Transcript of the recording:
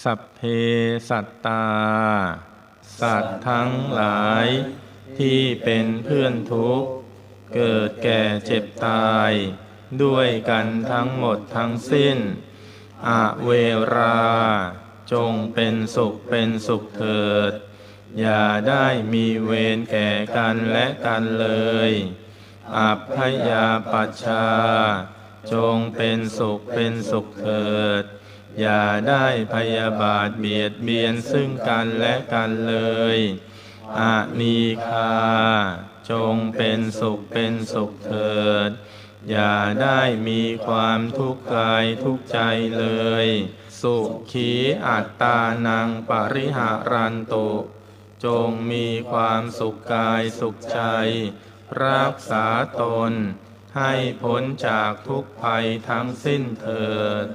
สัพเพสัตตา สัตว์ทั้งหลาย ที่เป็นเพื่อนทุกข์ เกิดแก่เจ็บตาย ด้วยกันทั้งหมดทั้งสิ้นอเวรา จงเป็นสุขเป็นสุขเถิด อย่าได้มีเวรแก่กันและกันเลย อัพพยาปัชชา จงเป็นสุขเป็นสุขเถิด อย่าได้พยาบาทเบียดเบียนซึ่งกันและกันเลยอานีคา จงเป็นสุขเป็นสุขเถิด อย่าได้มีความทุกข์กายทุกใจเลย สุขีอัตตานังปริหารันตุ จงมีความสุขกายสุขใจ รักษาตน ให้พ้นจากทุกภัยทั้งสิ้นเถิด